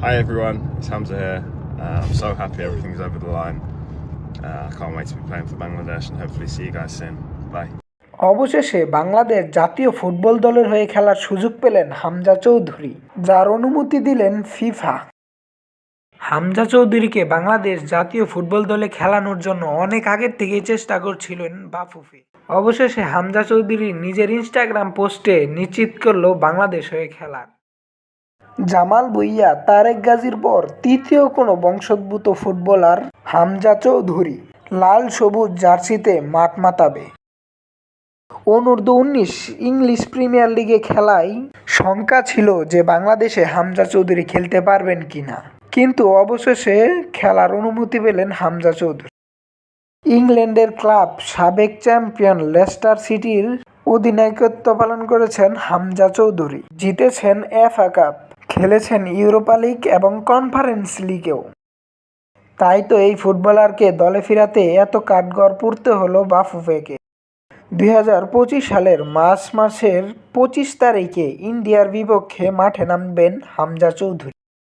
Hi everyone, it's Hamza here. Uh, I'm so happy everything's over the line. Uh, I can't wait to be playing for Bangladesh and hopefully see you guys soon. Bye. অবশেষে বাংলাদেশ জাতীয় football দলের হয়ে খেলার সুযোগ পেলেন হামজা চৌধুরী যার অনুমতি দিলেন ফিফা হামজা চৌধুরীকে বাংলাদেশ জাতীয় ফুটবল দলে খেলানোর জন্য অনেক আগের থেকেই চেষ্টা করছিলেন বাফুফে অবশেষে হামজা চৌধুরী নিজের ইনস্টাগ্রাম পোস্টে নিশ্চিত করল বাংলাদেশ হয়ে খেলার জামাল ভুইয়া, তারেক গাজীর পর তৃতীয় কোনো বংশোদ্ভূত ফুটবলার হামজা চৌধুরী। লাল সবুজ জার্সিতে মাঠ মাতাবে। অনূর্ধ্ব উনিশ ইংলিশ প্রিমিয়ার লিগে খেলায় শঙ্কা ছিল যে বাংলাদেশে হামজা চৌধুরী খেলতে পারবেন কিনা। কিন্তু অবশেষে খেলার অনুমতি পেলেন হামজা চৌধুরী। ইংল্যান্ডের ক্লাব সাবেক চ্যাম্পিয়ন লেস্টার সিটির অধিনায়কত্ব পালন করেছেন হামজা চৌধুরী। জিতেছেন এফা কাপ। খেলেছেন ইউরোপা লিগ এবং কনফারেন্স লিগেও। তাই তো এই ফুটবলারকে দলে ফিরাতে এত কাঠগড় পুড়তে হলো বাফুফেকে। দুই হাজার পঁচিশ সালের মার্চ মাসের পঁচিশ তারিখে ইন্ডিয়ার বিপক্ষে মাঠে নামবেন হামজা চৌধুরী।